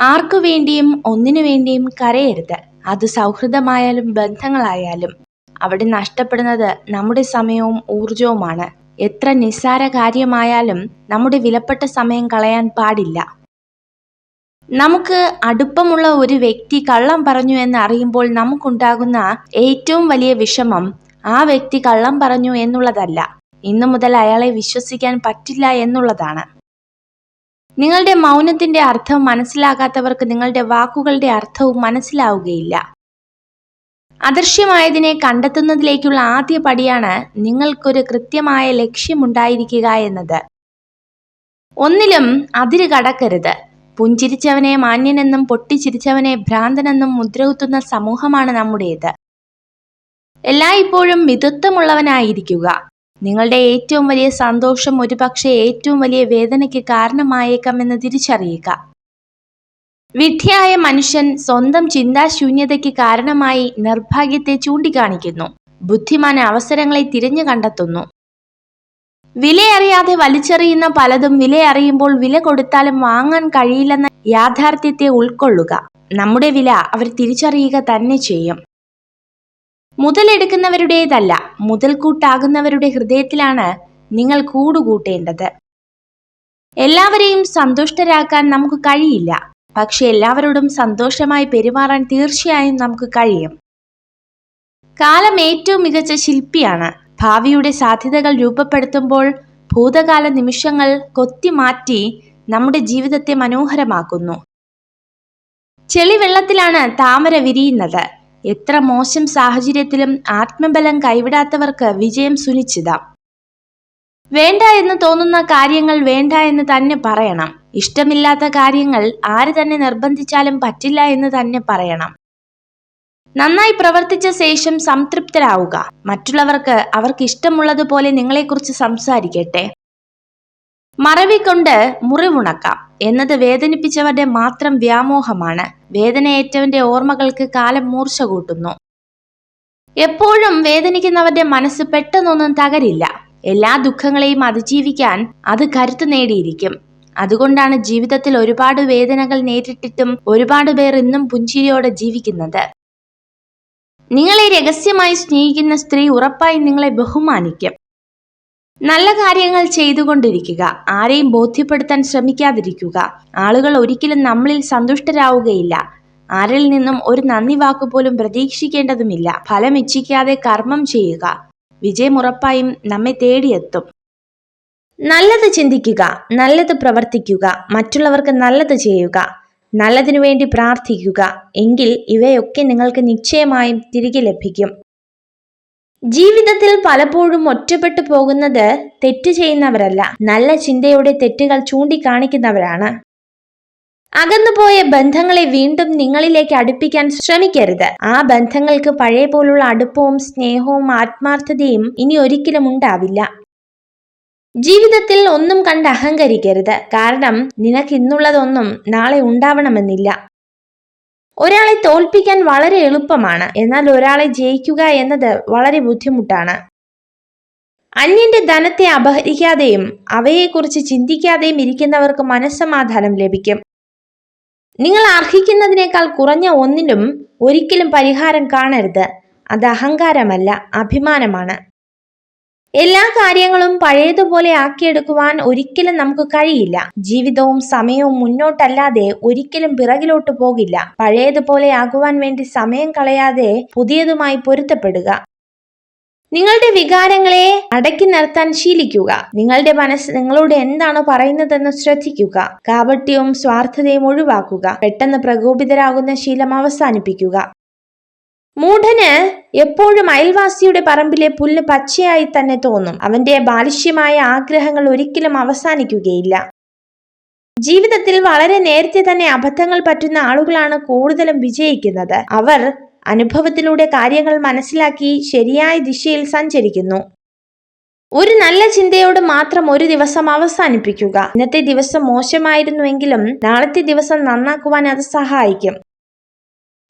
ആർക്കു വേണ്ടിയും ഒന്നിനു വേണ്ടിയും കരയരുത്. അത് സൗഹൃദമായാലും ബന്ധങ്ങളായാലും അവിടെ നഷ്ടപ്പെടുന്നത് നമ്മുടെ സമയവും ഊർജവുമാണ് എത്ര നിസ്സാര കാര്യമായാലും നമ്മുടെ വിലപ്പെട്ട സമയം കളയാൻ പാടില്ല. നമുക്ക് അടുപ്പമുള്ള ഒരു വ്യക്തി കള്ളം പറഞ്ഞു എന്ന് അറിയുമ്പോൾ നമുക്കുണ്ടാകുന്ന ഏറ്റവും വലിയ വിഷമം ആ വ്യക്തി കള്ളം പറഞ്ഞു എന്നുള്ളതല്ല. ഇന്നു മുതൽ അയാളെ വിശ്വസിക്കാൻ പറ്റില്ല എന്നുള്ളതാണ്. നിങ്ങളുടെ മൗനത്തിന്റെ അർത്ഥം മനസ്സിലാകാത്തവർക്ക് നിങ്ങളുടെ വാക്കുകളുടെ അർത്ഥവും മനസ്സിലാവുകയില്ല. അദൃശ്യമായതിനെ കണ്ടെത്തുന്നതിലേക്കുള്ള ആദ്യ പടിയാണ് നിങ്ങൾക്കൊരു കൃത്യമായ ലക്ഷ്യമുണ്ടായിരിക്കുക എന്നത്. ഒന്നിലും അതിര് കടക്കരുത്. പുഞ്ചിരിച്ചവനെ മാന്യനെന്നും പൊട്ടിച്ചിരിച്ചവനെ ഭ്രാന്തനെന്നും മുദ്രകുത്തുന്ന സമൂഹമാണ് നമ്മുടേത്. എല്ലായ്പ്പോഴും മിതത്വമുള്ളവനായിരിക്കുക. നിങ്ങളുടെ ഏറ്റവും വലിയ സന്തോഷം ഒരുപക്ഷെ ഏറ്റവും വലിയ വേദനയ്ക്ക് കാരണമായേക്കാമെന്ന് തിരിച്ചറിയുക. വിഡ്ഢിയായ മനുഷ്യൻ സ്വന്തം ചിന്താശൂന്യതയ്ക്ക് കാരണമായി നിർഭാഗ്യത്തെ ചൂണ്ടിക്കാണിക്കുന്നു. ബുദ്ധിമാൻ അവസരങ്ങളെ തിരഞ്ഞു കണ്ടെത്തുന്നു. വിലയറിയാതെ വലിച്ചെറിയുന്ന പലതും വിലയറിയുമ്പോൾ വില കൊടുത്താലും വാങ്ങാൻ കഴിയില്ലെന്ന യാഥാർത്ഥ്യത്തെ ഉൾക്കൊള്ളുക. നമ്മുടെ വില അവർ തിരിച്ചറിയുക തന്നെ ചെയ്യും. മുതലെടുക്കുന്നവരുടേതല്ല മുതൽക്കൂട്ടാകുന്നവരുടെ ഹൃദയത്തിലാണ് നിങ്ങൾ കൂടുകൂട്ടേണ്ടത്. എല്ലാവരെയും സന്തുഷ്ടരാക്കാൻ നമുക്ക് കഴിയില്ല പക്ഷെ എല്ലാവരോടും സന്തോഷമായി പെരുമാറാൻ തീർച്ചയായും നമുക്ക് കഴിയും. കാലം ഏറ്റവും മികച്ച ശില്പിയാണ്. ഭാവിയുടെ സാധ്യതകൾ രൂപപ്പെടുത്തുമ്പോൾ ഭൂതകാല നിമിഷങ്ങൾ കൊത്തിമാറ്റി നമ്മുടെ ജീവിതത്തെ മനോഹരമാക്കുന്നു. ചെളിവെള്ളത്തിലാണ് താമര വിരിയുന്നത്. എത്ര മോശം സാഹചര്യത്തിലും ആത്മബലം കൈവിടാത്തവർക്ക് വിജയം സുനിശ്ചിതം. വേണ്ട എന്ന് തോന്നുന്ന കാര്യങ്ങൾ വേണ്ട എന്ന് തന്നെ പറയണം. ഇഷ്ടമില്ലാത്ത കാര്യങ്ങൾ ആര് തന്നെ നിർബന്ധിച്ചാലും പറ്റില്ല എന്ന് തന്നെ പറയണം. നന്നായി പ്രവർത്തിച്ച ശേഷം സംതൃപ്തരാവുക. മറ്റുള്ളവർക്ക് അവർക്ക് ഇഷ്ടമുള്ളതുപോലെ നിങ്ങളെക്കുറിച്ച് സംസാരിക്കട്ടെ. മറവിക്കൊണ്ട് മുറിവുണക്കാം. എന്നത് വേദനിപ്പിച്ചവരുടെ മാത്രം വ്യാമോഹമാണ്. വേദനയേറ്റവന്റെ ഓർമ്മകൾക്ക് കാലം മൂർച്ച കൂട്ടുന്നു. എപ്പോഴും വേദനിക്കുന്നവരുടെ മനസ്സ് പെട്ടെന്നൊന്നും തകരില്ല. എല്ലാ ദുഃഖങ്ങളെയും അതിജീവിക്കാൻ അത് കരുത്ത് നേടിയിരിക്കും. അതുകൊണ്ടാണ് ജീവിതത്തിൽ ഒരുപാട് വേദനകൾ നേരിട്ടിട്ടും ഒരുപാട് പേർ ഇന്നും പുഞ്ചിരിയോടെ ജീവിക്കുന്നത്. നിങ്ങളെ രഹസ്യമായി സ്നേഹിക്കുന്ന സ്ത്രീ ഉറപ്പായി നിങ്ങളെ ബഹുമാനിക്കും. നല്ല കാര്യങ്ങൾ ചെയ്തുകൊണ്ടിരിക്കുക. ആരെയും ബോധ്യപ്പെടുത്താൻ ശ്രമിക്കാതിരിക്കുക. ആളുകൾ ഒരിക്കലും നമ്മളിൽ സന്തുഷ്ടരാവുകയില്ല. ആരിൽ നിന്നും ഒരു നന്ദി വാക്കുപോലും പ്രതീക്ഷിക്കേണ്ടതുമില്ല. ഫലം ഇച്ഛിക്കാതെ കർമ്മം ചെയ്യുക. വിജയം ഉറപ്പായും നമ്മെ തേടിയെത്തും. നല്ലത് ചിന്തിക്കുക നല്ലത് പ്രവർത്തിക്കുക മറ്റുള്ളവർക്ക് നല്ലത് ചെയ്യുക നല്ലതിനു വേണ്ടി പ്രാർത്ഥിക്കുക. എങ്കിൽ ഇവയൊക്കെ നിങ്ങൾക്ക് നിശ്ചയമായും തിരികെ ലഭിക്കും. ജീവിതത്തിൽ പലപ്പോഴും ഒറ്റപ്പെട്ടു പോകുന്നത് തെറ്റ് ചെയ്യുന്നവരല്ല. നല്ല ചിന്തയോടെ തെറ്റുകൾ ചൂണ്ടിക്കാണിക്കുന്നവരാണ്. അകന്നുപോയ ബന്ധങ്ങളെ വീണ്ടും നിങ്ങളിലേക്ക് അടുപ്പിക്കാൻ ശ്രമിക്കരുത്. ആ ബന്ധങ്ങൾക്ക് പഴയ പോലുള്ള അടുപ്പവും സ്നേഹവും ആത്മാർത്ഥതയും ഇനി ഒരിക്കലും ഉണ്ടാവില്ല. ജീവിതത്തിൽ ഒന്നും കണ്ട് അഹങ്കരിക്കരുത്. കാരണം നിനക്ക് ഇന്നുള്ളതൊന്നും നാളെ ഉണ്ടാവണമെന്നില്ല. ഒരാളെ തോൽപ്പിക്കാൻ വളരെ എളുപ്പമാണ്. എന്നാൽ ഒരാളെ ജയിക്കുക എന്നത് വളരെ ബുദ്ധിമുട്ടാണ്. അന്യന്റെ ധനത്തെ അപഹരിക്കാതെയും അവയെക്കുറിച്ച് ചിന്തിക്കാതെയും ഇരിക്കുന്നവർക്ക് മനസ്സമാധാനം ലഭിക്കും. നിങ്ങൾ അർഹിക്കുന്നതിനേക്കാൾ കുറഞ്ഞ ഒന്നിനും ഒരിക്കലും പരിഹാരം കാണരുത്. അത് അഹങ്കാരമല്ല അഭിമാനമാണ്. എല്ലാ കാര്യങ്ങളും പഴയതുപോലെ ആക്കിയെടുക്കുവാൻ ഒരിക്കലും നമുക്ക് കഴിയില്ല. ജീവിതവും സമയവും മുന്നോട്ടല്ലാതെ ഒരിക്കലും പിറകിലോട്ട് പോകില്ല. പഴയതുപോലെ ആകുവാൻ വേണ്ടി സമയം കളയാതെ പുതിയതുമായി പൊരുത്തപ്പെടുക. നിങ്ങളുടെ വികാരങ്ങളെ അടക്കി നിർത്താൻ ശീലിക്കുക. നിങ്ങളുടെ മനസ്സ് നിങ്ങളോട് എന്താണ് പറയുന്നതെന്ന് ശ്രദ്ധിക്കുക. കാപട്യവും സ്വാർത്ഥതയും ഒഴിവാക്കുക. പെട്ടെന്ന് പ്രകോപിതരാകുന്ന ശീലം അവസാനിപ്പിക്കുക. മൂഢന് എപ്പോഴും അയൽവാസിയുടെ പറമ്പിലെ പുല്ല് പച്ചയായി തന്നെ തോന്നും. അവന്റെ ബാലിഷ്യമായ ആഗ്രഹങ്ങൾ ഒരിക്കലും അവസാനിക്കുകയില്ല. ജീവിതത്തിൽ വളരെ നേരത്തെ തന്നെ അബദ്ധങ്ങൾ പറ്റുന്ന ആളുകളാണ് കൂടുതലും വിജയിക്കുന്നത്. അവർ അനുഭവത്തിലൂടെ കാര്യങ്ങൾ മനസ്സിലാക്കി ശരിയായ ദിശയിൽ സഞ്ചരിക്കുന്നു. ഒരു നല്ല ചിന്തയോട് മാത്രം ഒരു ദിവസം അവസാനിപ്പിക്കുക. ഇന്നത്തെ ദിവസം മോശമായിരുന്നുവെങ്കിലും നാളത്തെ ദിവസം നന്നാക്കുവാൻ അത് സഹായിക്കും.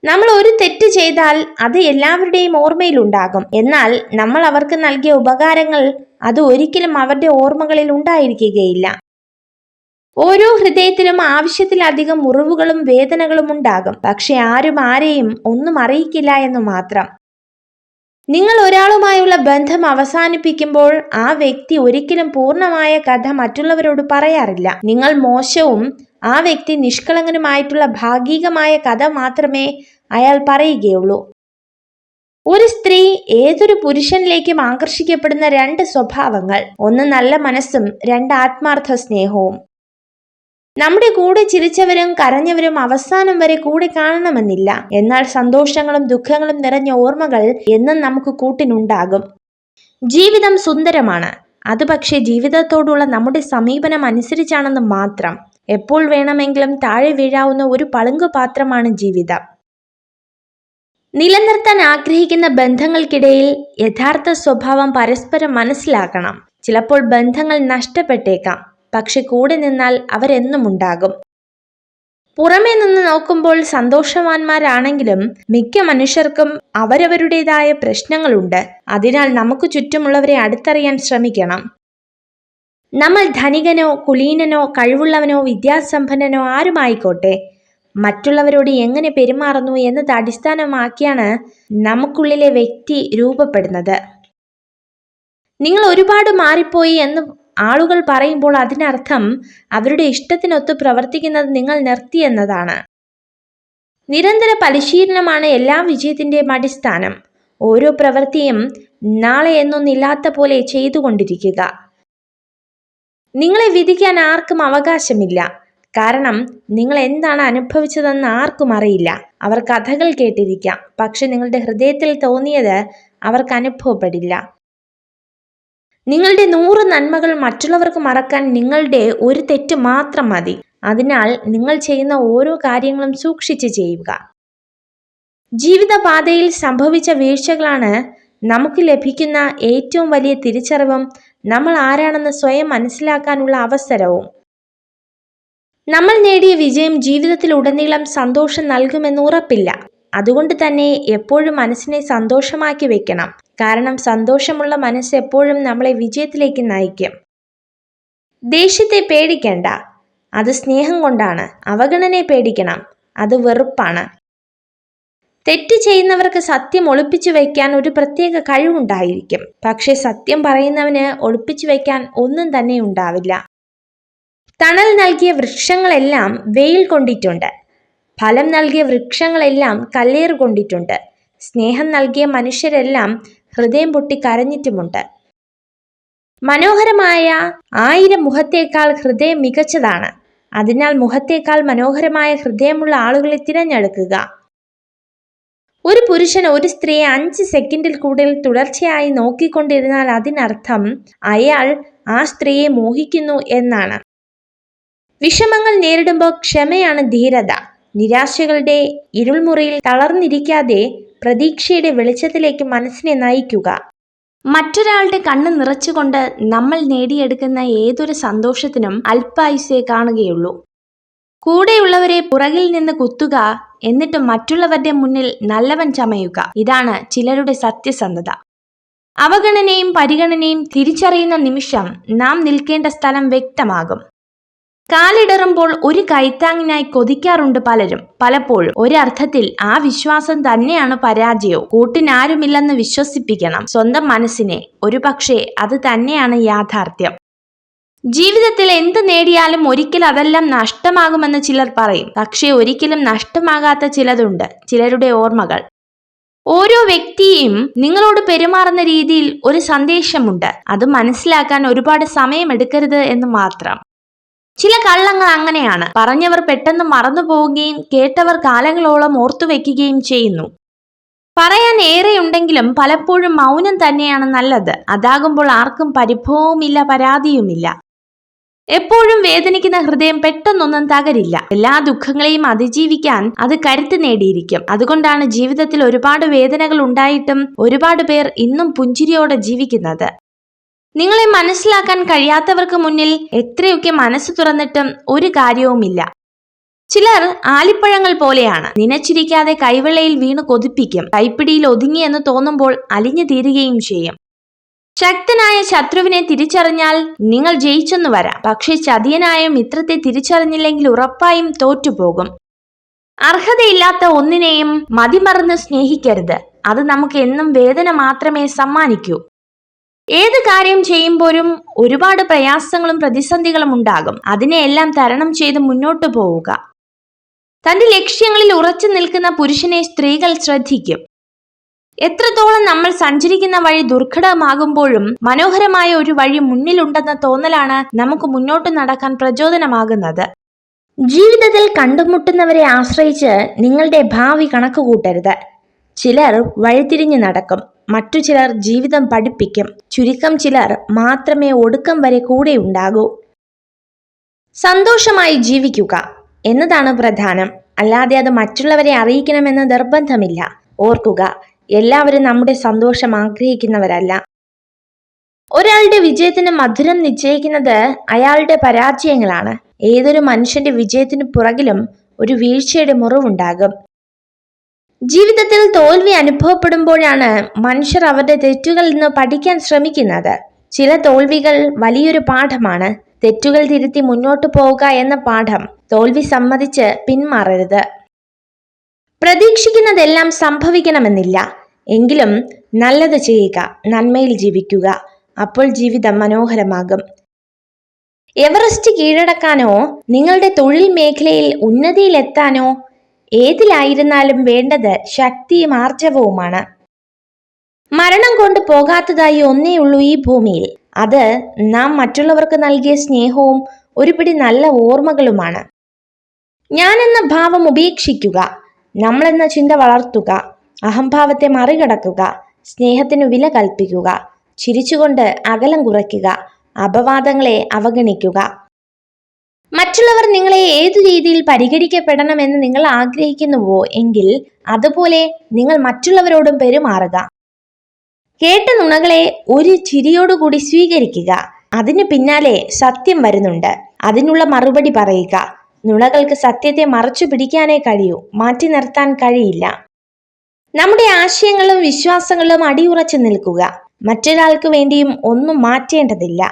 നമ്മൾ ഒരു തെറ്റ് ചെയ്താൽ അത് എല്ലാവരുടെയും ഓർമ്മയിലുണ്ടാകും. എന്നാൽ നമ്മൾ അവർക്ക് നൽകിയ ഉപകാരങ്ങൾ അത് ഒരിക്കലും അവരുടെ ഓർമ്മകളിൽ ഉണ്ടായിരിക്കുകയില്ല. ഓരോ ഹൃദയത്തിലും ആവശ്യത്തിലധികം മുറിവുകളും വേദനകളും ഉണ്ടാകും. പക്ഷെ ആരും ആരെയും ഒന്നും അറിയിക്കില്ല എന്ന് മാത്രം. നിങ്ങൾ ഒരാളുമായുള്ള ബന്ധം അവസാനിപ്പിക്കുമ്പോൾ ആ വ്യക്തി ഒരിക്കലും പൂർണമായ കഥ മറ്റുള്ളവരോട് പറയാറില്ല. നിങ്ങൾ മോശവും ആ വ്യക്തി നിഷ്കളങ്കനുമായിട്ടുള്ള ഭാഗികമായ കഥ മാത്രമേ അയാൾ പറയുകയുള്ളൂ. ഒരു സ്ത്രീ ഏതൊരു പുരുഷനിലേക്കും ആകർഷിക്കപ്പെടുന്ന രണ്ട് സ്വഭാവങ്ങൾ ഒന്ന് നല്ല മനസ്സും രണ്ട് ആത്മാർത്ഥ സ്നേഹവും. നമ്മുടെ കൂടെ ചിരിച്ചവരും കരഞ്ഞവരും അവസാനം വരെ കൂടെ കാണണമെന്നില്ല. എന്നാൽ സന്തോഷങ്ങളും ദുഃഖങ്ങളും നിറഞ്ഞ ഓർമ്മകൾ എന്നും നമുക്ക് കൂട്ടിനുണ്ടാകും. ജീവിതം സുന്ദരമാണ്. അത് പക്ഷേ ജീവിതത്തോടുള്ള നമ്മുടെ സമീപനം അനുസരിച്ചാണെന്ന് മാത്രം. എപ്പോൾ വേണമെങ്കിലും താഴെ വീഴാവുന്ന ഒരു പളുങ്കു പാത്രമാണ് ജീവിതം. നിലനിർത്താൻ ആഗ്രഹിക്കുന്ന ബന്ധങ്ങൾക്കിടയിൽ യഥാർത്ഥ സ്വഭാവം പരസ്പരം മനസ്സിലാക്കണം. ചിലപ്പോൾ ബന്ധങ്ങൾ നഷ്ടപ്പെട്ടേക്കാം. പക്ഷെ കൂടെ നിന്നാൽ അവരെന്നും ഉണ്ടാകും. പുറമേ നിന്ന് നോക്കുമ്പോൾ സന്തോഷവാന്മാരാണെങ്കിലും മിക്ക മനുഷ്യർക്കും അവരവരുടേതായ പ്രശ്നങ്ങളുണ്ട്. അതിനാൽ നമുക്ക് ചുറ്റുമുള്ളവരെ അടുത്തറിയാൻ ശ്രമിക്കണം. നമ്മൾ ധനികനോ കുലീനനോ കഴിവുള്ളവനോ വിദ്യാസമ്പന്നനോ ആരുമായിക്കോട്ടെ? മറ്റുള്ളവരോട് എങ്ങനെ പെരുമാറുന്നു എന്നത് അടിസ്ഥാനമാക്കിയാണ് നമുക്കുള്ളിലെ വ്യക്തി രൂപപ്പെടുന്നത്. നിങ്ങൾ ഒരുപാട് മാറിപ്പോയി എന്ന് ആളുകൾ പറയുമ്പോൾ അതിനർത്ഥം അവരുടെ ഇഷ്ടത്തിനൊത്ത് പ്രവർത്തിക്കുന്നത് നിങ്ങൾ നിർത്തി എന്നതാണ്. നിരന്തര പരിശീലനമാണ് എല്ലാ വിജയത്തിന്റെയും അടിസ്ഥാനം. ഓരോ പ്രവൃത്തിയും നാളെ എന്നൊന്നില്ലാത്ത പോലെ ചെയ്തുകൊണ്ടിരിക്കുക. നിങ്ങളെ വിധിക്കാൻ ആർക്കും അവകാശമില്ല. കാരണം നിങ്ങൾ എന്താണ് അനുഭവിച്ചതെന്ന് ആർക്കും അറിയില്ല. അവർ കഥകൾ കേട്ടിരിക്കാം. പക്ഷെ നിങ്ങളുടെ ഹൃദയത്തിൽ തോന്നിയത് അവർക്ക് അനുഭവപ്പെടില്ല. നിങ്ങളുടെ നൂറ് നന്മകൾ മറ്റുള്ളവർക്ക് മറക്കാൻ നിങ്ങളുടെ ഒരു തെറ്റ് മാത്രം മതി. അതിനാൽ നിങ്ങൾ ചെയ്യുന്ന ഓരോ കാര്യങ്ങളും സൂക്ഷിച്ച് ചെയ്യുക. ജീവിതപാതയിൽ സംഭവിച്ച വീഴ്ചകളാണ് നമുക്ക് ലഭിക്കുന്ന ഏറ്റവും വലിയ തിരിച്ചറിവും നമ്മൾ ആരാണെന്ന് സ്വയം മനസ്സിലാക്കാനുള്ള അവസരവും. നമ്മൾ നേടിയ വിജയം ജീവിതത്തിൽ ഉടനീളം സന്തോഷം നൽകുമെന്ന് ഉറപ്പില്ല. അതുകൊണ്ട് തന്നെ എപ്പോഴും മനസ്സിനെ സന്തോഷമാക്കി വെക്കണം. കാരണം സന്തോഷമുള്ള മനസ്സ് എപ്പോഴും നമ്മളെ വിജയത്തിലേക്ക് നയിക്കും. ദേഷ്യത്തെ പേടിക്കണ്ട. അത് സ്നേഹം കൊണ്ടാണ്. അവഗണനയെ പേടിക്കണം. അത് വെറുപ്പാണ്. തെറ്റ് ചെയ്യുന്നവർക്ക് സത്യം ഒളിപ്പിച്ചു വയ്ക്കാൻ ഒരു പ്രത്യേക കഴിവുണ്ടായിരിക്കും. പക്ഷെ സത്യം പറയുന്നവന് ഒളിപ്പിച്ചു വയ്ക്കാൻ ഒന്നും തന്നെ ഉണ്ടാവില്ല. തണൽ നൽകിയ വൃക്ഷങ്ങളെല്ലാം വെയിൽ കൊണ്ടിട്ടുണ്ട്. ഫലം നൽകിയ വൃക്ഷങ്ങളെല്ലാം കല്ലേറ് കൊണ്ടിട്ടുണ്ട്. സ്നേഹം നൽകിയ മനുഷ്യരെല്ലാം ഹൃദയം പൊട്ടി കരഞ്ഞിട്ടുമുണ്ട്. മനോഹരമായ ആയിരം മുഖത്തേക്കാൾ ഹൃദയം മികച്ചതാണ്. അതിനാൽ മുഖത്തേക്കാൾ മനോഹരമായ ഹൃദയമുള്ള ആളുകളെ തിരഞ്ഞെടുക്കുക. ഒരു പുരുഷൻ ഒരു സ്ത്രീയെ അഞ്ച് സെക്കൻഡിൽ കൂടുതൽ തുടർച്ചയായി നോക്കിക്കൊണ്ടിരുന്നാൽ അതിനർത്ഥം അയാൾ ആ സ്ത്രീയെ മോഹിക്കുന്നു എന്നാണ്. വിഷമങ്ങൾ നേരിടുമ്പോൾ ക്ഷമയാണ് ധീരത. നിരാശകളുടെ ഇരുൾമുറിയിൽ തളർന്നിരിക്കാതെ പ്രതീക്ഷയുടെ വെളിച്ചത്തിലേക്ക് മനസ്സിനെ നയിക്കുക. മറ്റൊരാളുടെ കണ്ണ് നിറച്ചുകൊണ്ട് നമ്മൾ നേടിയെടുക്കുന്ന ഏതൊരു സന്തോഷത്തിനും അല്പായുസേ കാണുകയുള്ളൂ. കൂടെയുള്ളവരെ പുറകിൽ നിന്ന് കുത്തുക എന്നിട്ട് മറ്റുള്ളവരുടെ മുന്നിൽ നല്ലവൻ ചമയുക. ഇതാണ് ചിലരുടെ സത്യസന്ധത. അവഗണനയും പരിഗണനയും തിരിച്ചറിയുന്ന നിമിഷം നാം നിൽക്കേണ്ട സ്ഥലം വ്യക്തമാകും. കാലിടറുമ്പോൾ ഒരു കൈത്താങ്ങിനായി കൊതിക്കാറുണ്ട് പലരും. പലപ്പോഴും ഒരർത്ഥത്തിൽ ആ വിശ്വാസം തന്നെയാണ് പരാജയവും. കൂട്ടിനാരുമില്ലെന്ന് വിശ്വസിപ്പിക്കണം. സ്വന്തം മനസ്സിനെ ഒരു പക്ഷേ അത് തന്നെയാണ് യാഥാർത്ഥ്യം. ജീവിതത്തിൽ എന്ത് നേടിയാലും ഒരിക്കൽ അതെല്ലാം നഷ്ടമാകുമെന്ന് ചിലർ പറയും. പക്ഷേ ഒരിക്കലും നഷ്ടമാകാത്ത ചിലതുണ്ട്. ചിലരുടെ ഓർമ്മകൾ. ഓരോ വ്യക്തിയും നിങ്ങളോട് പെരുമാറുന്ന രീതിയിൽ ഒരു സന്ദേശമുണ്ട്. അത് മനസ്സിലാക്കാൻ ഒരുപാട് സമയമെടുക്കരുത് എന്ന് മാത്രം. ചില കള്ളങ്ങൾ അങ്ങനെയാണ്. പറഞ്ഞവർ പെട്ടെന്ന് മറന്നു പോവുകയും കേട്ടവർ കാലങ്ങളോളം ഓർത്തുവെക്കുകയും ചെയ്യുന്നു. പറയാൻ ഏറെയുണ്ടെങ്കിലും പലപ്പോഴും മൗനം തന്നെയാണ് നല്ലത്. അതാകുമ്പോൾ ആർക്കും പരിഭവവുമില്ല പരാതിയുമില്ല. എപ്പോഴും വേദനിക്കുന്ന ഹൃദയം പെട്ടെന്നൊന്നും തകരില്ല. എല്ലാ ദുഃഖങ്ങളെയും അതിജീവിക്കാൻ അത് കരുത്ത് നേടിയിരിക്കും. അതുകൊണ്ടാണ് ജീവിതത്തിൽ ഒരുപാട് വേദനകൾ ഉണ്ടായിട്ടും ഒരുപാട് പേർ ഇന്നും പുഞ്ചിരിയോടെ ജീവിക്കുന്നത്. നിങ്ങളെ മനസ്സിലാക്കാൻ കഴിയാത്തവർക്ക് മുന്നിൽ എത്രയൊക്കെ മനസ്സ് തുറന്നിട്ടും ഒരു കാര്യവുമില്ല. ചിലർ ആലിപ്പഴങ്ങൾ പോലെയാണ്. നിനച്ചിരിക്കാതെ കൈവെള്ളയിൽ വീണ് കൊതിപ്പിക്കും. കൈപ്പിടിയിൽ ഒതുങ്ങിയെന്ന് തോന്നുമ്പോൾ അലിഞ്ഞു തീരുകയും ചെയ്യും. ശക്തനായ ശത്രുവിനെ തിരിച്ചറിഞ്ഞാൽ നിങ്ങൾ ജയിച്ചെന്നു വരാം. പക്ഷെ ചതിയനായ മിത്രത്തെ തിരിച്ചറിഞ്ഞില്ലെങ്കിൽ ഉറപ്പായും തോറ്റുപോകും. അർഹതയില്ലാത്ത ഒന്നിനെയും മതിമറന്ന് സ്നേഹിക്കരുത്. അത് നമുക്ക് എന്നും വേദന മാത്രമേ സമ്മാനിക്കൂ. ഏത് കാര്യം ചെയ്യുമ്പോഴും ഒരുപാട് പ്രയാസങ്ങളും പ്രതിസന്ധികളും ഉണ്ടാകും. അതിനെയെല്ലാം തരണം ചെയ്ത് മുന്നോട്ടു പോവുക. തന്റെ ലക്ഷ്യങ്ങളിൽ ഉറച്ചു നിൽക്കുന്ന പുരുഷനെ സ്ത്രീകൾ ശ്രദ്ധിക്കും. എത്രത്തോളം നമ്മൾ സഞ്ചരിക്കുന്ന വഴി ദുർഘടമാകുമ്പോഴും മനോഹരമായ ഒരു വഴി മുന്നിലുണ്ടെന്ന തോന്നലാണ് നമുക്ക് മുന്നോട്ട് നടക്കാൻ പ്രചോദനമാകുന്നത്. ജീവിതത്തിൽ കണ്ടുമുട്ടുന്നവരെ ആശ്രയിച്ച് നിങ്ങളുടെ ഭാവി കണക്കുകൂട്ടരുത്. ചിലർ വഴിതിരിഞ്ഞു നടക്കും. മറ്റു ചിലർ ജീവിതം പഠിപ്പിക്കും. ചുരുക്കം ചിലർ മാത്രമേ ഒടുക്കം വരെ കൂടെ ഉണ്ടാകൂ. സന്തോഷമായി ജീവിക്കുക എന്നതാണ് പ്രധാനം. അല്ലാതെ അത് മറ്റുള്ളവരെ അറിയിക്കണമെന്ന് നിർബന്ധമില്ല. ഓർക്കുക എല്ലാവരും നമ്മുടെ സന്തോഷം ആഗ്രഹിക്കുന്നവരല്ല. ഒരാളുടെ വിജയത്തിന് മധുരം നിശ്ചയിക്കുന്നത് അയാളുടെ പരാജയങ്ങളാണ്. ഏതൊരു മനുഷ്യന്റെ വിജയത്തിന് പുറകിലും ഒരു വീഴ്ചയുടെ മുറിവുണ്ടാകും. ജീവിതത്തിൽ തോൽവി അനുഭവപ്പെടുമ്പോഴാണ് മനുഷ്യർ അവരുടെ തെറ്റുകളിൽ നിന്ന് പഠിക്കാൻ ശ്രമിക്കുന്നത്. ചില തോൽവികൾ വലിയൊരു പാഠമാണ്. തെറ്റുകൾ തിരുത്തി മുന്നോട്ട് പോവുക എന്ന പാഠം തോൽവി സമ്മതിച്ച് പിന്മാറരുത്. പ്രതീക്ഷിക്കുന്നതെല്ലാം സംഭവിക്കണമെന്നില്ല. എങ്കിലും നല്ലത് ചെയ്യുക നന്മയിൽ ജീവിക്കുക. അപ്പോൾ ജീവിതം മനോഹരമാകും. എവറസ്റ്റ് കീഴടക്കാനോ നിങ്ങളുടെ തൊഴിൽ മേഖലയിൽ ഉന്നതിയിലെത്താനോ ഏതിലായിരുന്നാലും വേണ്ടത് ശക്തിയും ആർജവവുമാണ്. മരണം കൊണ്ട് പോകാത്തതായി ഒന്നേയുള്ളൂ ഈ ഭൂമിയിൽ. അത് നാം മറ്റുള്ളവർക്ക് നൽകിയ സ്നേഹവും ഒരുപിടി നല്ല ഓർമ്മകളുമാണ്. ഞാനെന്ന ഭാവം ഉപേക്ഷിക്കുക. നമ്മളെന്ന ചിന്ത വളർത്തുക അഹംഭാവത്തെ മറികടക്കുക സ്നേഹത്തിനു വില കൽപ്പിക്കുക ചിരിച്ചുകൊണ്ട് അകലം കുറയ്ക്കുക അപവാദങ്ങളെ അവഗണിക്കുക. മറ്റുള്ളവർ നിങ്ങളെ ഏതു രീതിയിൽ പരിഗണിക്കപ്പെടണമെന്ന് നിങ്ങൾ ആഗ്രഹിക്കുന്നുവോ എങ്കിൽ അതുപോലെ നിങ്ങൾ മറ്റുള്ളവരോടും പെരുമാറുക. കേട്ട നുണകളെ ഒരു ചിരിയോടുകൂടി സ്വീകരിക്കുക. അതിനു പിന്നാലെ സത്യം വരുന്നുണ്ട്. അതിനുള്ള മറുപടി പറയുക. നുണകൾക്ക് സത്യത്തെ മറച്ചു പിടിക്കാനേ കഴിയൂ. മാറ്റി നിർത്താൻ കഴിയില്ല. നമ്മുടെ ആശയങ്ങളും വിശ്വാസങ്ങളും അടിയുറച്ചു നിൽക്കുക. മറ്റൊരാൾക്ക് വേണ്ടിയും ഒന്നും മാറ്റേണ്ടതില്ല.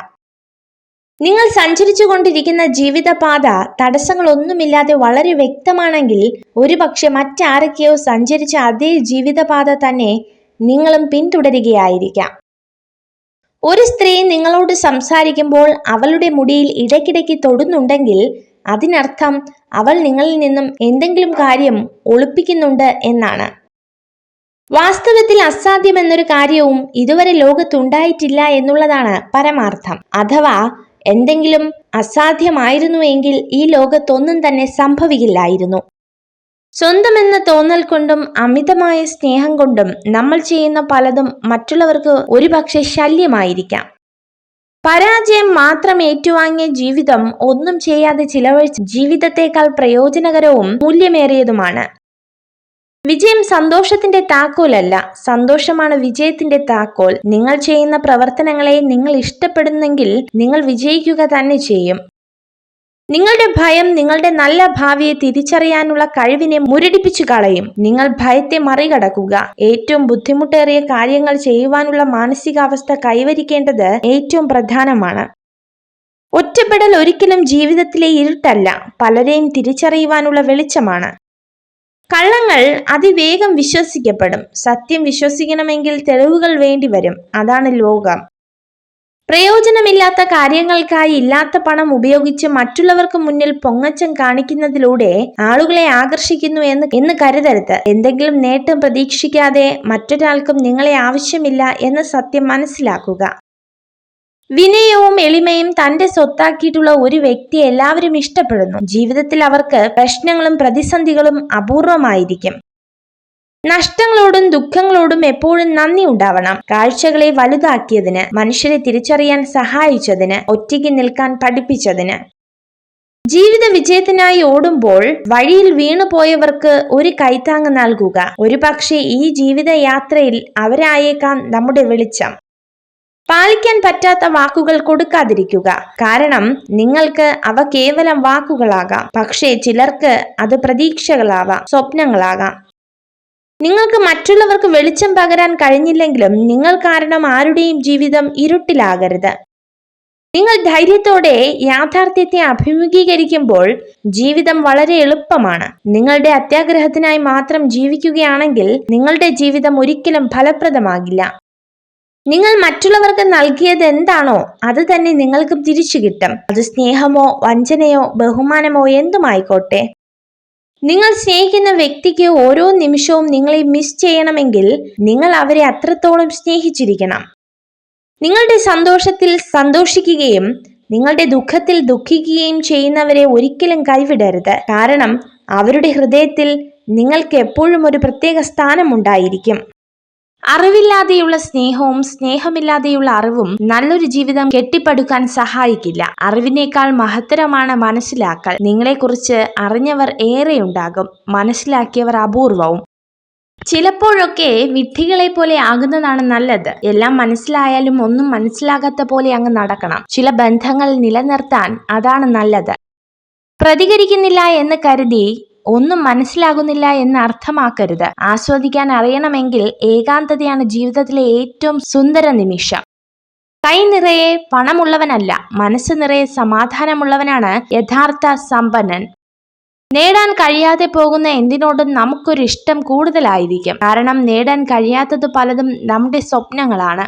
നിങ്ങൾ സഞ്ചരിച്ചു കൊണ്ടിരിക്കുന്ന ജീവിതപാത തടസ്സങ്ങളൊന്നുമില്ലാതെ വളരെ വ്യക്തമാണെങ്കിൽ ഒരുപക്ഷെ മറ്റാരൊക്കെയോ സഞ്ചരിച്ച അതേ ജീവിതപാത തന്നെ നിങ്ങളും പിന്തുടരുകയായിരിക്കാം. ഒരു സ്ത്രീ നിങ്ങളോട് സംസാരിക്കുമ്പോൾ അവളുടെ മുടിയിൽ ഇടയ്ക്കിടയ്ക്ക് തൊടുന്നുണ്ടെങ്കിൽ അതിനർത്ഥം അവൾ നിങ്ങളിൽ നിന്നും എന്തെങ്കിലും കാര്യം ഒളിപ്പിക്കുന്നുണ്ട് എന്നാണ്. വാസ്തവത്തിൽ അസാധ്യമെന്നൊരു കാര്യവും ഇതുവരെ ലോകത്തുണ്ടായിട്ടില്ല എന്നുള്ളതാണ് പരമാർത്ഥം. അഥവാ എന്തെങ്കിലും അസാധ്യമായിരുന്നുവെങ്കിൽ ഈ ലോകത്തൊന്നും തന്നെ സംഭവിക്കില്ലായിരുന്നു. സ്വന്തമെന്ന തോന്നൽ കൊണ്ടും അമിതമായ സ്നേഹം കൊണ്ടും നമ്മൾ ചെയ്യുന്ന പലതും മറ്റുള്ളവർക്ക് ഒരുപക്ഷെ ശല്യമായിരിക്കാം. പരാജയം മാത്രം ഏറ്റുവാങ്ങിയ ജീവിതം ഒന്നും ചെയ്യാതെ ചിലവഴിച്ച ജീവിതത്തെക്കാൾ പ്രയോജനകരവും മൂല്യമേറിയതുമാണ്. വിജയം സന്തോഷത്തിന്റെ താക്കോലല്ല. സന്തോഷമാണ് വിജയത്തിന്റെ താക്കോൽ. നിങ്ങൾ ചെയ്യുന്ന പ്രവർത്തനങ്ങളെ നിങ്ങൾ ഇഷ്ടപ്പെടുന്നെങ്കിൽ നിങ്ങൾ വിജയിക്കുക തന്നെ ചെയ്യും. നിങ്ങളുടെ ഭയം നിങ്ങളുടെ നല്ല ഭാവിയെ തിരിച്ചറിയാനുള്ള കഴിവിനെ മുരടിപ്പിച്ചു കളയും. നിങ്ങൾ ഭയത്തെ മറികടക്കുക. ഏറ്റവും ബുദ്ധിമുട്ടേറിയ കാര്യങ്ങൾ ചെയ്യുവാനുള്ള മാനസികാവസ്ഥ കൈവരിക്കേണ്ടത് ഏറ്റവും പ്രധാനമാണ്. ഒറ്റപ്പെടൽ ഒരിക്കലും ജീവിതത്തിലെ ഇരുട്ടല്ല പലരെയും തിരിച്ചറിയുവാനുള്ള വെളിച്ചമാണ്. കള്ളങ്ങൾ അതിവേഗം വിശ്വസിക്കപ്പെടും. സത്യം വിശ്വസിക്കണമെങ്കിൽ തെളിവുകൾ വേണ്ടിവരും. അതാണ് ലോകം. പ്രയോജനമില്ലാത്ത കാര്യങ്ങൾക്കായി ഇല്ലാത്ത പണം ഉപയോഗിച്ച് മറ്റുള്ളവർക്ക് മുന്നിൽ പൊങ്ങച്ചം കാണിക്കുന്നതിലൂടെ ആളുകളെ ആകർഷിക്കുന്നു എന്ന് എന്ന് കരുതരുത്. എന്തെങ്കിലും നേട്ടം പ്രതീക്ഷിക്കാതെ മറ്റൊരാൾക്കും നിങ്ങളെ ആവശ്യമില്ല എന്ന് സത്യം മനസ്സിലാക്കുക. വിനയവും എളിമയും തന്റെ സ്വത്താക്കിയിട്ടുള്ള ഒരു വ്യക്തി എല്ലാവരും ഇഷ്ടപ്പെടുന്നു. ജീവിതത്തിൽ അവർക്ക് പ്രശ്നങ്ങളും പ്രതിസന്ധികളും അപൂർവമായിരിക്കും. നഷ്ടങ്ങളോടും ദുഃഖങ്ങളോടും എപ്പോഴും നന്ദി ഉണ്ടാവണം. കാഴ്ചകളെ വലുതാക്കിയതിന് മനുഷ്യരെ തിരിച്ചറിയാൻ സഹായിച്ചതിന് ഒറ്റയ്ക്ക് നിൽക്കാൻ പഠിപ്പിച്ചതിന്. ജീവിത വിജയത്തിനായി ഓടുമ്പോൾ വഴിയിൽ വീണുപോയവർക്ക് ഒരു കൈത്താങ് നൽകുക. ഒരു പക്ഷേ ഈ ജീവിത യാത്രയിൽ അവരായേക്കാം നമ്മുടെ വെളിച്ചം. പാലിക്കാൻ പറ്റാത്ത വാക്കുകൾ കൊടുക്കാതിരിക്കുക. കാരണം നിങ്ങൾക്ക് അവ കേവലം വാക്കുകളാകാം. പക്ഷേ ചിലർക്ക് അത് പ്രതീക്ഷകളാവാം സ്വപ്നങ്ങളാകാം. നിങ്ങൾക്ക് മറ്റുള്ളവർക്ക് വെളിച്ചം പകരാൻ കഴിഞ്ഞില്ലെങ്കിലും നിങ്ങൾ കാരണം ആരുടെയും ജീവിതം ഇരുട്ടിലാകരുത്. നിങ്ങൾ ധൈര്യത്തോടെ യാഥാർത്ഥ്യത്തെ അഭിമുഖീകരിക്കുമ്പോൾ ജീവിതം വളരെ എളുപ്പമാണ്. നിങ്ങളുടെ അത്യാഗ്രഹത്തിനായി മാത്രം ജീവിക്കുകയാണെങ്കിൽ നിങ്ങളുടെ ജീവിതം ഒരിക്കലും ഫലപ്രദമാകില്ല. നിങ്ങൾ മറ്റുള്ളവർക്ക് നൽകിയത് എന്താണോ അത് തന്നെ നിങ്ങൾക്കും തിരിച്ചു കിട്ടും. അത് സ്നേഹമോ വഞ്ചനയോ ബഹുമാനമോ എന്തുമായിക്കോട്ടെ. നിങ്ങൾ സ്നേഹിക്കുന്ന വ്യക്തിക്ക് ഓരോ നിമിഷവും നിങ്ങളെ മിസ് ചെയ്യണമെങ്കിൽ നിങ്ങൾ അവരെ അത്രത്തോളം സ്നേഹിച്ചിരിക്കണം. നിങ്ങളുടെ സന്തോഷത്തിൽ സന്തോഷിക്കുകയും നിങ്ങളുടെ ദുഃഖത്തിൽ ദുഃഖിക്കുകയും ചെയ്യുന്നവരെ ഒരിക്കലും കൈവിടരുത്. കാരണം അവരുടെ ഹൃദയത്തിൽ നിങ്ങൾക്ക് എപ്പോഴും ഒരു പ്രത്യേക സ്ഥാനമുണ്ടായിരിക്കും അറിവില്ലാതെയുള്ള സ്നേഹവും സ്നേഹമില്ലാതെയുള്ള അറിവും നല്ലൊരു ജീവിതം കെട്ടിപ്പടുക്കാൻ സഹായിക്കില്ല. അറിവിനേക്കാൾ മഹത്തരമാണ് മനസ്സിലാക്കൽ. നിങ്ങളെക്കുറിച്ച് അറിഞ്ഞവർ ഏറെയുണ്ടാകും. മനസ്സിലാക്കിയവർ അപൂർവവും. ചിലപ്പോഴൊക്കെ വിഡ്ഢികളെ പോലെ ആകുന്നതാണ് നല്ലത്. എല്ലാം മനസ്സിലായാലും ഒന്നും മനസ്സിലാകാത്ത പോലെ അങ്ങ് നടക്കണം. ചില ബന്ധങ്ങൾ നിലനിർത്താൻ അതാണ് നല്ലത്. പ്രതികരിക്കുന്നില്ല എന്ന് കരുതി ഒന്നും മനസ്സിലാകുന്നില്ല എന്ന് അർത്ഥമാക്കരുത്. ആസ്വദിക്കാൻ അറിയണമെങ്കിൽ ഏകാന്തതയാണ് ജീവിതത്തിലെ ഏറ്റവും സുന്ദര നിമിഷം. കൈ നിറയെ പണമുള്ളവനല്ല മനസ്സ് നിറയെ സമാധാനമുള്ളവനാണ് യഥാർത്ഥ സമ്പന്നൻ. നേടാൻ കഴിയാതെ പോകുന്ന എന്തിനോടും നമുക്കൊരു ഇഷ്ടം കൂടുതലായിരിക്കും. കാരണം നേടാൻ കഴിയാത്തത് പലതും നമ്മുടെ സ്വപ്നങ്ങളാണ്.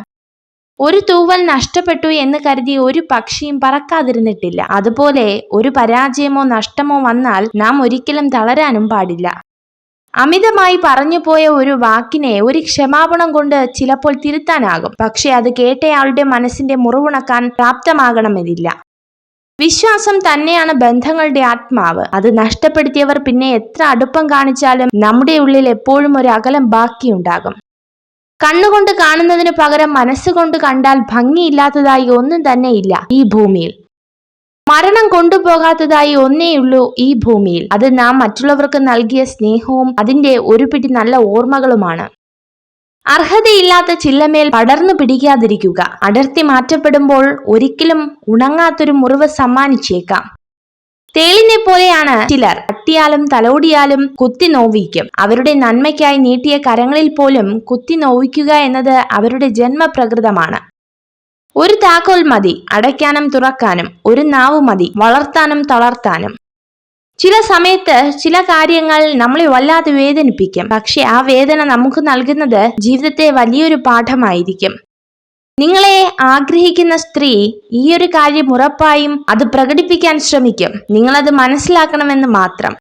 ഒരു തൂവൽ നഷ്ടപ്പെട്ടു എന്ന് കരുതി ഒരു പക്ഷിയും പറക്കാതിരുന്നിട്ടില്ല. അതുപോലെ ഒരു പരാജയമോ നഷ്ടമോ വന്നാൽ നാം ഒരിക്കലും തളരാനും പാടില്ല. അമിതമായി പറഞ്ഞുപോയ ഒരു വാക്കിനെ ഒരു ക്ഷമാപണം കൊണ്ട് ചിലപ്പോൾ തിരുത്താനാകും. പക്ഷെ അത് കേട്ടയാളുടെ മനസ്സിന്റെ മുറിവുണക്കാൻ പ്രാപ്തമാകണമെന്നില്ല. വിശ്വാസം തന്നെയാണ് ബന്ധങ്ങളുടെ ആത്മാവ്. അത് നഷ്ടപ്പെടുത്തിയവർ പിന്നെ എത്ര അടുപ്പം കാണിച്ചാലും നമ്മുടെ ഉള്ളിൽ എപ്പോഴും ഒരു അകലം ബാക്കിയുണ്ടാകും. കണ്ണുകൊണ്ട് കാണുന്നതിന് പകരം മനസ്സുകൊണ്ട് കണ്ടാൽ ഭംഗിയില്ലാത്തതായി ഒന്നും തന്നെ ഇല്ല ഈ ഭൂമിയിൽ. മരണം കൊണ്ടുപോകാത്തതായി ഒന്നേയുള്ളൂ ഈ ഭൂമിയിൽ. അത് നാം മറ്റുള്ളവർക്ക് നൽകിയ സ്നേഹവും അതിന്റെ ഒരു പിടി നല്ല ഓർമ്മകളുമാണ്. അർഹതയില്ലാത്ത ചില്ലമേൽ പടർന്നു പിടിക്കാതിരിക്കുക. അടർത്തി മാറ്റപ്പെടുമ്പോൾ ഒരിക്കലും ഉണങ്ങാത്തൊരു മുറിവ് സമ്മാനിച്ചേക്കാം. തേളിനെ പോലെയാണ്. ചിലർ തട്ടിയാലും തലോടിയാലും കുത്തി നോവിക്കും. അവരുടെ നന്മയ്ക്കായി നീട്ടിയ കരങ്ങളിൽ പോലും കുത്തി നോവിക്കുക എന്നത് അവരുടെ ജന്മപ്രകൃതമാണ്. ഒരു താക്കോൽ മതി അടയ്ക്കാനും തുറക്കാനും. ഒരു നാവ് മതി വളർത്താനും തളർത്താനും. ചില സമയത്ത് ചില കാര്യങ്ങൾ നമ്മളെ വല്ലാതെ വേദനിപ്പിക്കും. പക്ഷെ ആ വേദന നമുക്ക് നൽകുന്നത് ജീവിതത്തെ വലിയൊരു പാഠമായിരിക്കും. നിങ്ങളെ ആഗ്രഹിക്കുന്ന സ്ത്രീ ഈ ഒരു കാര്യം ഉറപ്പായും അത് പ്രകടിപ്പിക്കാൻ ശ്രമിക്കും. നിങ്ങളത് മനസ്സിലാക്കണമെന്ന് മാത്രം.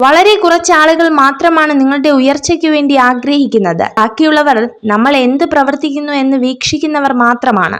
വളരെ കുറച്ച് ആളുകൾ മാത്രമാണ് നിങ്ങളുടെ ഉയർച്ചയ്ക്ക് വേണ്ടി ആഗ്രഹിക്കുന്നത്. ബാക്കിയുള്ളവർ നമ്മൾ എന്ത് പ്രവർത്തിക്കുന്നു എന്ന് വീക്ഷിക്കുന്നവർ മാത്രമാണ്.